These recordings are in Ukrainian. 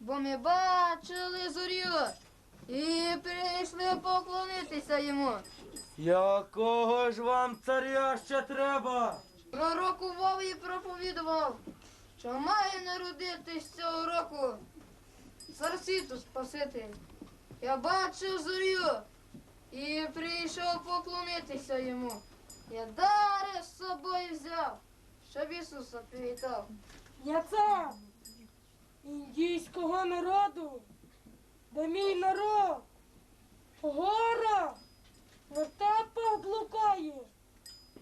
бо ми бачили зорю і прийшли поклонитися йому. Якого ж вам царя ще треба? Пророкував і проповідував, що має народитись цього року цар світу Спаситель. Я бачив зорю і прийшов поклонитися йому. Я дари з собою взяв, щоб Ісуса привітав. Я цар індійського народу, де мій народ в горах, в тепах блукає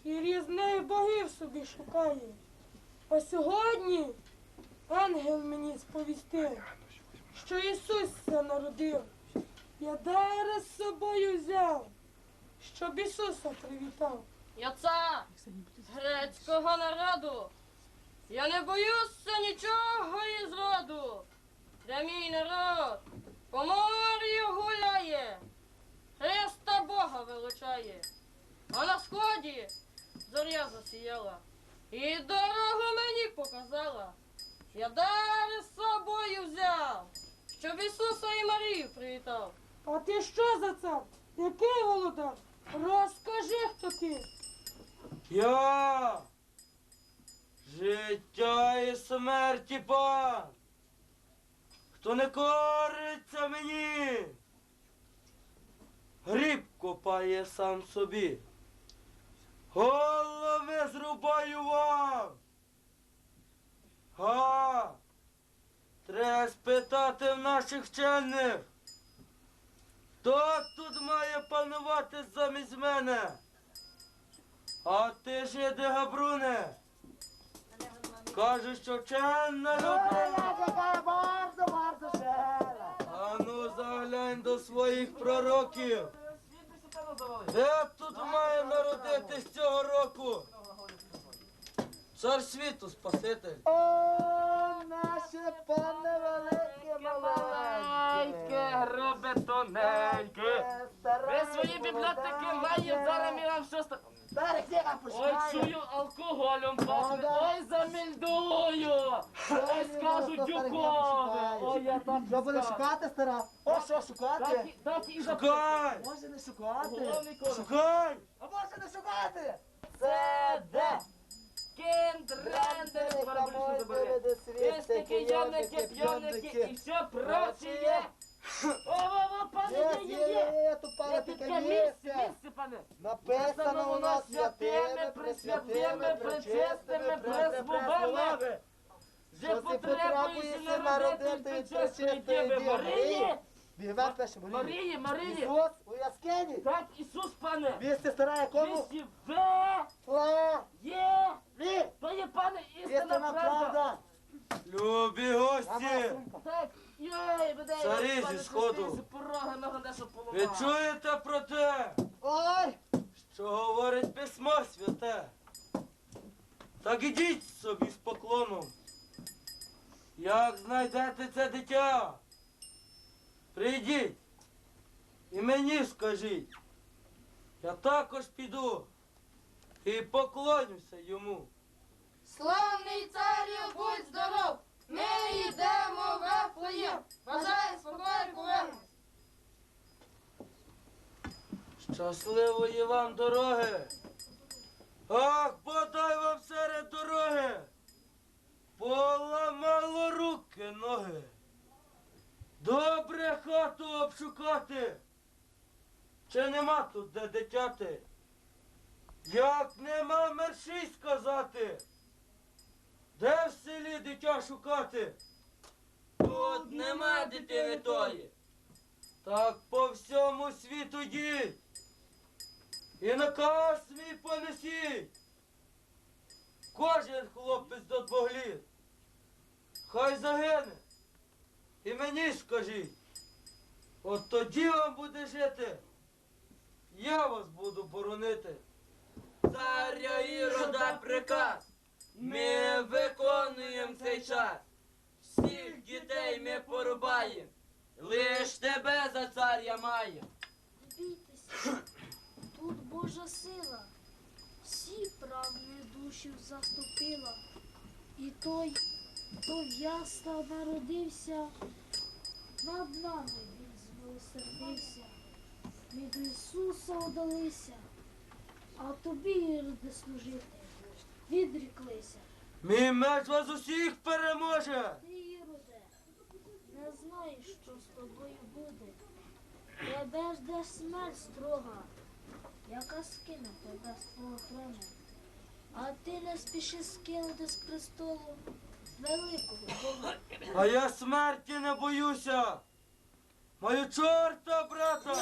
і різних богів собі шукає. А сьогодні ангел мені сповістив, що Ісус це народив. Я дари з собою взяв, щоб Ісуса привітав. Я цар грецького народу. Я не боюся нічого із роду. Де мій народ по морю гуляє, Христа Бога величає. А на сході зоря засіяла і дорогу мені показала. Я дари з собою взяв, щоб Ісуса і Марію привітав. А ти що за цар? Який володар? Розкажи, хто ти. Я життя і смерті пан. Хто не кориться мені, гріб копає сам собі. Голови зрубаю вам. Га, треба спитати в наших вчених. Хто тут має панувати замість мене? А ти ж іди, Габруне. Кажуть, що вчена людина. Bardzo, bardzo szela. А ну заглянь до своїх пророків. Де тут має народитись цього року? Цар світу, Спаситель. О, наше пане велике маленьке. грубе, тоненьке. Ви свої бібліотеки маєте, зараз ми вам щось... та- Ой, чую, алкоголем пахне, Ага. ой, скажу дюкове, ой, я так Що буде скажу. шукати, стара? О, що Так, шукати? і- так і Шукай! Може не шукати? Головнику. Шукай! А може не шукати? Це де? Кіндрендер, барабаришну забере. Пістики, ямники, п'яники і все прочее. О-о-о, пане, Є, є, є, є, є. є, тут пане Є таке таке місце, місце. місце, пане. Написано у нас святими, пресвятими, пречистими, презвубами. Вже Що ти потребуєшся потребуєшся народити народити від пречистої пречистої діви Марії. Пише, Марії. Марії, Марії. Ісус у яскині. Так, Ісус, пане. Вісти стара якому? Вісті В, Ла, є. То є, пане, істина істина правда. правда. Любі гості! Так, йой, буде. Царі зі сходу. Христи, Пороги нога наша поломала. Ви чуєте про те, Ой, що говорить письмо святе? Так ідіть собі з поклоном. Як знайдете це дитя? Прийдіть і мені скажіть. Я також піду і поклонюся йому. Славний царю, будь здоров! Ми йдемо в Вифлеєм! Бажаю спокою повернемось! Щасливої вам дороги! Ах, подай вам серед дороги! Поламало руки, ноги. Добре хату обшукати. Чи нема тут де дитяти? Як нема мерші сказати? Де в селі дитя шукати? Тут нема дитини тої. Так по всьому світу йдіть. І наказ свій понесіть. Кожен хлопець до двох літ. Хай загине. І мені скажіть. От тоді вам буде жити. Я вас буду боронити. Царя Ірода приказ. Ми виконуємо цей час. Всіх дітей ми порубаємо. Лиш тебе за царя. Не бійтеся, тут Божа сила, всі правильні душі заступила. І той, хто яслах народився, Над нами він змилосердився, ми до Ісуса удалися, а тобі, Іроде, служити, відріклися. Мій меч вас усіх переможе. Ти, Іроде, не знаєш, що з тобою буде. Тебе жде смерть строга, яка скине тебе з твого трону. А ти не спіши скинути з престолу великого Бога. А я смерті не боюся. Маю чорта, брата.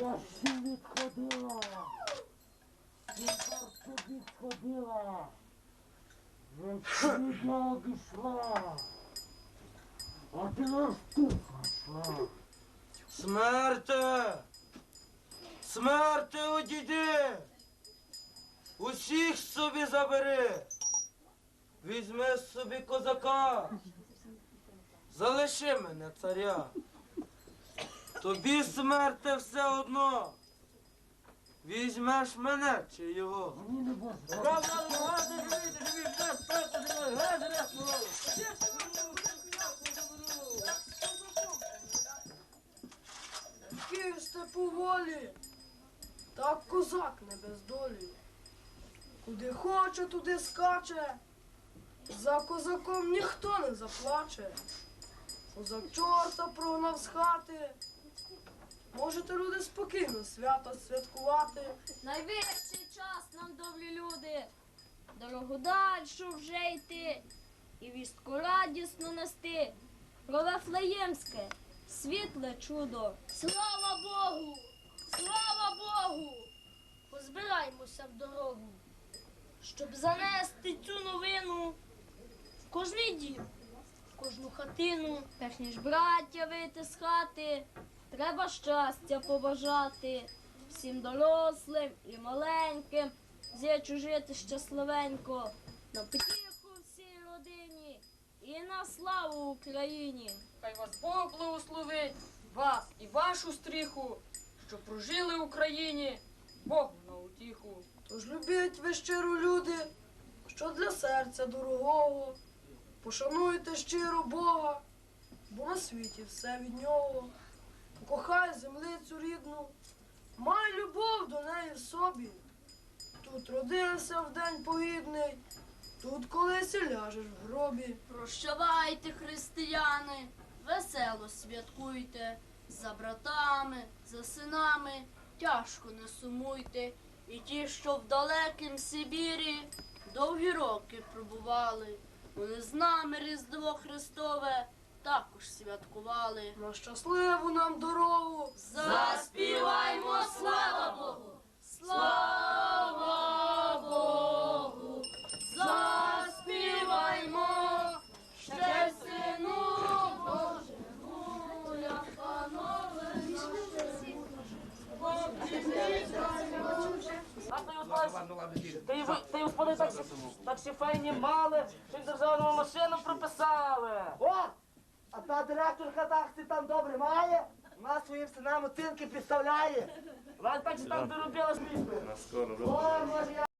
Я ще відходила. Тепер тобі сходила. Від світла обійшла. А ти нас тут знайшла. Смерте! Смерте одійди! Усіх собі забери! Візьми собі козака! Залиши мене, царя! Тобі смерте все одно! Візьмеш мене чи його? Мені козак не без долі. Куди хоче, туди скаче. За козаком ніхто не заплаче. Козак чорта прогнав з хати. Можете люди спокійно свято святкувати. Найвищий час нам, добрі люди, дорогу дальшу вже йти, і вістку радісну нести про Вифлеємське світле чудо. Слава Богу! Слава Богу! Позбираймося в дорогу, щоб занести цю новину в кожний дім, в кожну хатину, перш ніж браття вийти з хати. Треба щастя побажати всім дорослим і маленьким, зячу жити щасливенько, на потіху всій родині і на славу Україні. Хай вас Бог благословить, вас і вашу стріху, що прожили в Україні, Богу на утіху. Тож любіть ви щиро люди, що для серця дорогого. Пошануйте щиро Бога, бо на світі все від нього. Покохай землицю рідну, май любов до неї в собі. Тут родився в день погідний, тут колись і ляжеш в гробі. Прощавайте, християни, весело святкуйте, за братами, за синами, тяжко не сумуйте. І ті, що в далекім Сибірі довгі роки пробували, вони з нами Різдво Христове також святкували. На щасливу нам дорогу. Заспіваймо слава Богу! Та й та й господи так, так ще файні мали, що й державну машину прописали. О! А та директорка таксі там добре має. Вона своїм синам оцінки підставляє. Вона таксі там доробила смішно. О, може я